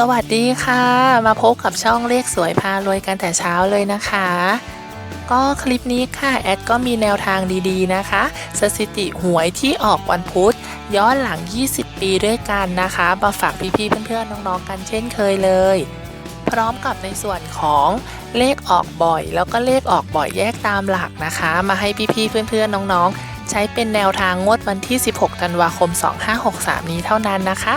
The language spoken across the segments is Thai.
สวัสดีค่ะ มาพบกับช่องเลขสวยพารวยกันแต่เช้าเลยนะคะ ก็คลิปนี้ค่ะ แอดก็มีแนวทางดีๆนะคะ สถิติหวยที่ออกวันพุธย้อนหลัง 20 ปีด้วยกันนะคะมาฝากพี่ๆเพื่อนๆน้องๆกันเช่นเคยเลย พร้อมกับในส่วนของเลขออกบ่อย แล้วก็เลขออกบ่อยแยกตามหลักนะคะ มาให้พี่ๆเพื่อนๆน้องๆ ใช้เป็นแนวทางงวดวันที่ 16 ธันวาคม 2563 นี้เท่านั้นนะคะ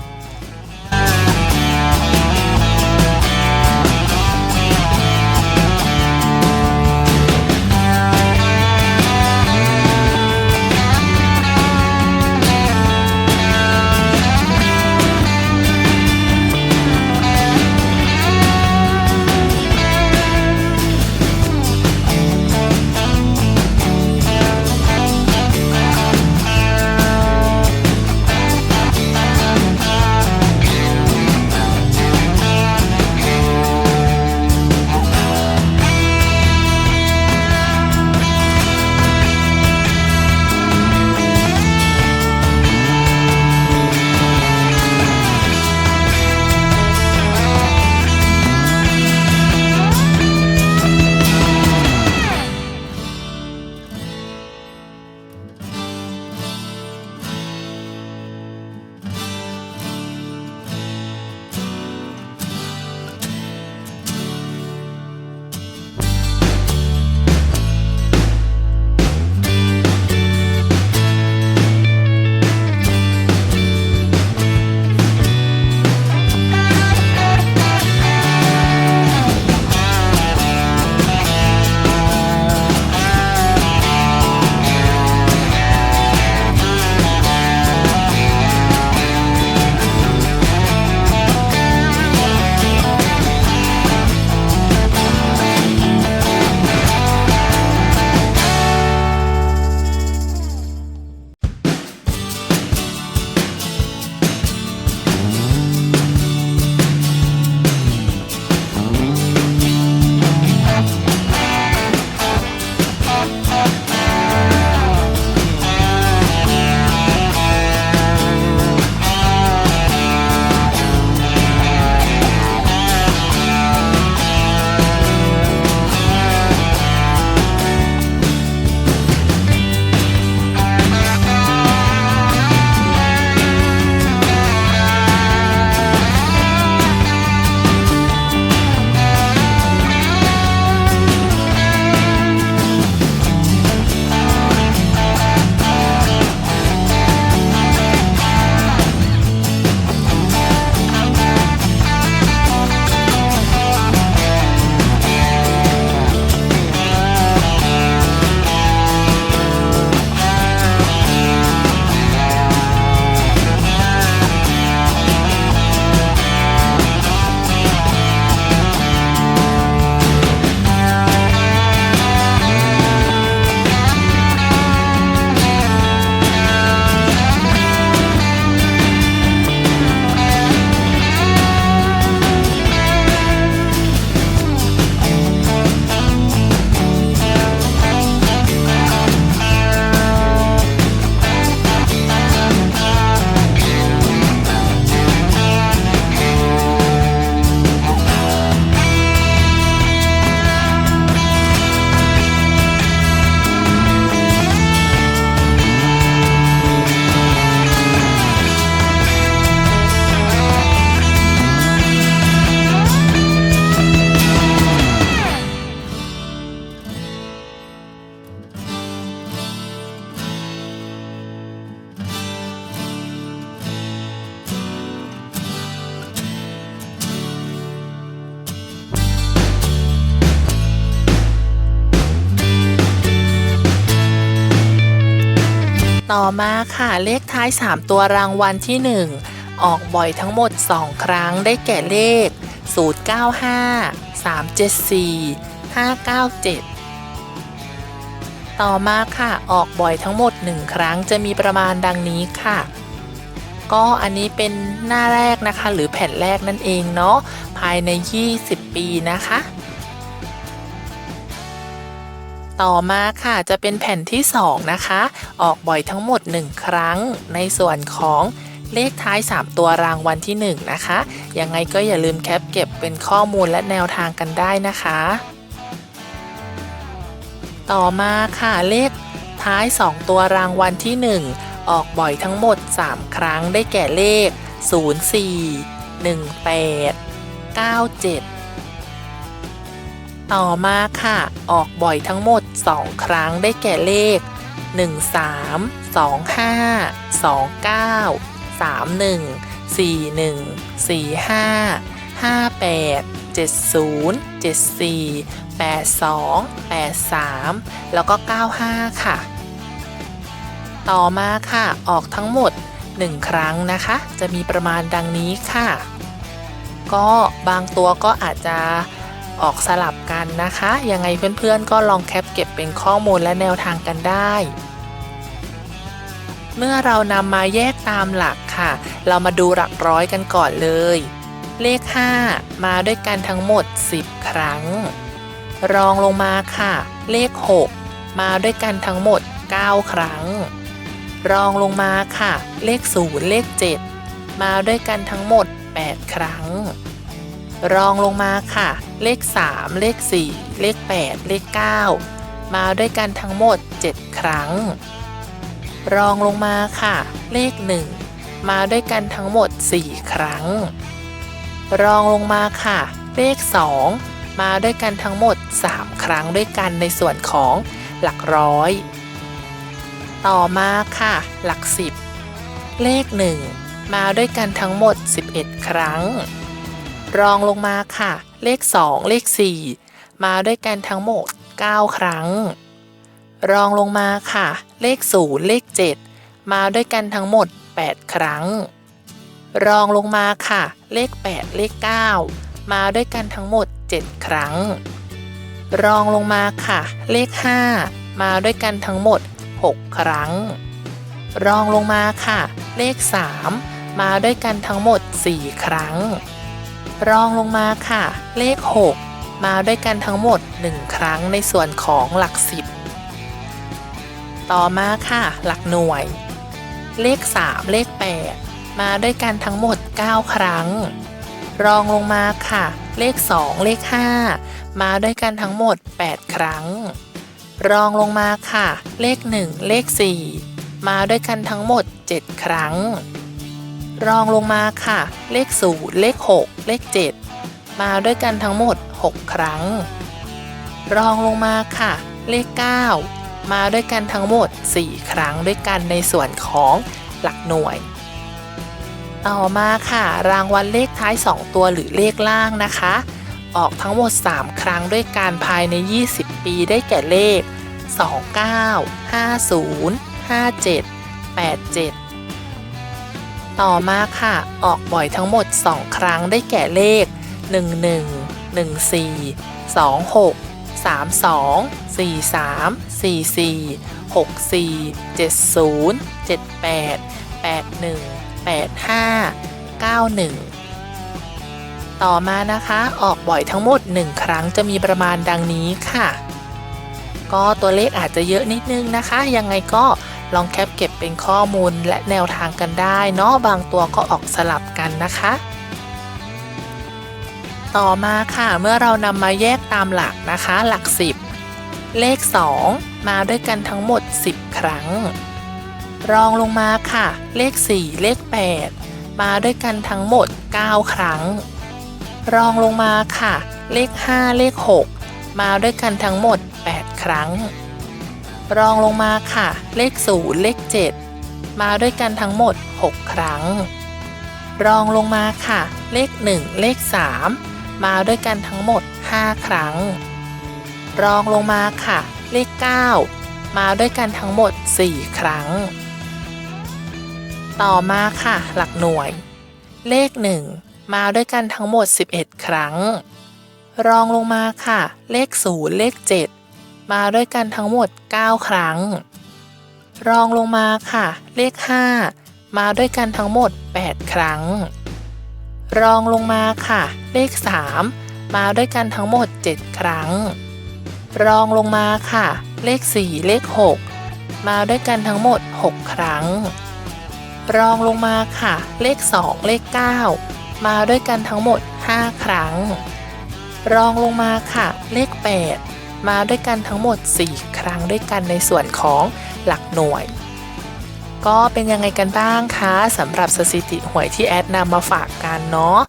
ต่อมาค่ะเลขท้าย 3 ตัวรางวัลที่ 1 ออกบ่อยทั้งหมด 2 ครั้งได้แก่เลข 095 374 597 ต่อมาค่ะออกบ่อยทั้งหมด 1 ครั้งจะมีประมาณดังนี้ค่ะ ก็อันนี้เป็นหน้าแรกนะคะ หรือแผ่นแรกนั่นเองเนาะภายใน 20 ปีนะคะ ต่อมาค่ะจะเป็นแผ่นที่2นะคะ ออกบ่อยทั้งหมด 1 ครั้ง ในส่วนของเลขท้าย 3 ตัวรางวัลที่ 1 นะคะ ยังไงก็อย่าลืมแคปเก็บเป็นข้อมูลและแนวทางกันได้นะคะ ต่อมาค่ะเลขท้าย 2 ตัวรางวัลที่ 1 ออกบ่อยทั้งหมด 3 ครั้งได้แก่เลข 04 18 97 ต่อมาค่ะ ออกบ่อยทั้งหมด 2 ครั้งได้แก่เลข 13 25 29 31 41 45 58 70 74 82 83 แล้วก็ 95 ค่ะ ต่อมาค่ะ ออกทั้งหมด 1 ครั้งนะคะ จะมีประมาณดังนี้ค่ะ ก็บางตัวก็อาจจะ ออกสลับกันนะคะ ยังไงเพื่อนๆก็ลองแคปเก็บเป็นข้อมูลและแนวทางกันได้ เมื่อเรานำมาแยกตามหลักค่ะ เรามาดูหลักร้อยกันก่อนเลย เลข 5 มาด้วยกันทั้งหมด 10 ครั้ง รองลงมาค่ะ เลข 6 มาด้วยกันทั้งหมด 9 ครั้ง รองลงมาค่ะ เลข 0 เลข 7 มาด้วยกันทั้งหมด 8 ครั้ง รองลงมาค่ะ เลข 3 เลข 4 เลข 8 เลข 9 มาด้วยกันทั้งหมด 7 ครั้ง รองลงมาค่ะ เลข 1 มาด้วยกันทั้งหมด 4 ครั้ง รองลงมาค่ะ เลข 2 มาด้วยกันทั้งหมด 3 ครั้งด้วยกันในส่วนของหลักร้อย ต่อมาค่ะ หลัก 10 เลข 1 มาด้วยกันทั้งหมด 11 ครั้ง รองลงมาค่ะ เลข 2 เลข 4 มาด้วยกันทั้งหมด 9 ครั้ง รองลงมาค่ะ เลข 0 เลข 7 มาด้วยกันทั้งหมด 8 ครั้ง รองลงมาค่ะ เลข 8 เลข 9 มาด้วยกันทั้งหมด 7 ครั้ง รองลงมาค่ะ เลข 5 มาด้วยกันทั้งหมด 6 ครั้ง รองลงมาค่ะ เลข 3 มาด้วยกันทั้งหมด 4 ครั้ง รองลงมาค่ะ เลข 6 มาด้วยกันทั้งหมด 1 ครั้งในส่วนของหลัก 10 ต่อมาค่ะ หลักหน่วย เลข 3 เลข 8 มาด้วยกันทั้งหมด 9 ครั้ง รองลงมาค่ะ เลข 2 เลข 5 มาด้วยกันทั้งหมด 8 ครั้ง รองลงมาค่ะ เลข 1 เลข 4 มาด้วยกันทั้งหมด 7 ครั้ง รองลงมาค่ะ เลข0เลข 6 เลข 7 มาด้วยกันทั้งหมด 6 ครั้ง รองลงมาค่ะ เลข 9 มาด้วยกันทั้งหมด 4 ครั้งด้วยกันในส่วนของหลักหน่วย ต่อมาค่ะ รางวัลเลขท้าย 2 ตัวหรือเลขล่างนะคะ ออกทั้งหมด 3 ครั้งด้วยการภายใน 20 ปีได้แก่เลข 29 50 57 87 ต่อมาค่ะ ออกบ่อยทั้งหมด 2 ครั้งได้แก่เลข 11 14 26 32 43 44 64 70 78 81 85 91 ต่อมานะคะ ออกบ่อยทั้งหมด 1 ครั้งจะมีประมาณดังนี้ค่ะ ก็ตัวเลขอาจจะเยอะนิดนึงนะคะ ยังไงก็ ลองแคปเก็บเป็นข้อมูลและแนวทางกันได้เนาะบางตัวก็ออกสลับกันนะคะ ต่อมาค่ะเมื่อเรานำมาแยกตามหลักนะคะ หลัก 10 เลข 2 มาด้วยกันทั้งหมด 10 ครั้ง รองลงมาค่ะ เลข 4 เลข 8 มาด้วยกันทั้งหมด 9 ครั้ง รองลงมาค่ะ เลข 5 เลข 6 มาด้วยกันทั้งหมด 8 ครั้ง รองลงมาค่ะ เลข 0 เลข 7 มาด้วยกันทั้งหมด 6 ครั้ง รองลงมาค่ะ เลข 1 เลข 3 มาด้วยกันทั้งหมด 5 ครั้ง รองลงมาค่ะ เลข 9 มาด้วยกันทั้งหมด 4 ครั้ง ต่อมาค่ะ หลักหน่วย เลข 1 มาด้วยกันทั้งหมด 11 ครั้ง รองลงมาค่ะ เลข 0 เลข 7 มาด้วยกันทั้งหมด 9 ครั้ง รองลงมาค่ะ เลข 5 มาด้วยกันทั้งหมด 8 ครั้ง รองลงมาค่ะ เลข 3 มาด้วยกันทั้งหมด 7 ครั้ง รองลงมาค่ะ เลข 4 เลข 6 มาด้วยกันทั้งหมด 6 ครั้ง รองลงมาค่ะ เลข 2 เลข 9 มาด้วยกันทั้งหมด 5 ครั้ง รองลงมาค่ะ เลข 8 มาด้วยกันทั้งหมด 4 ครั้งด้วยกันในส่วนของหลักหน่วย ก็เป็นยังไงกันบ้างคะสำหรับสถิติหวยที่แอดนำมาฝากกันเนาะ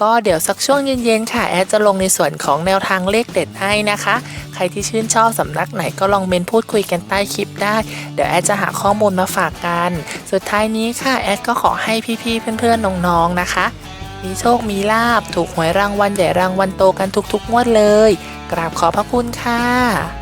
ก็เดี๋ยวสักช่วงเย็นๆค่ะแอดจะลงในส่วนของแนวทางเลขเด็ดให้นะคะ ใครที่ชื่นชอบสำนักไหนก็ลองเมนพูดคุยกันใต้คลิปได้ เดี๋ยวแอดจะหาข้อมูลมาฝากกัน สุดท้ายนี้ค่ะแอดก็ขอให้พี่ๆเพื่อนๆน้องๆนะคะ มีโชคมีลาบ ถูกหวยรางวัลใหญ่รางวัลโตกันทุกๆงวดเลย กราบขอพระคุณค่ะ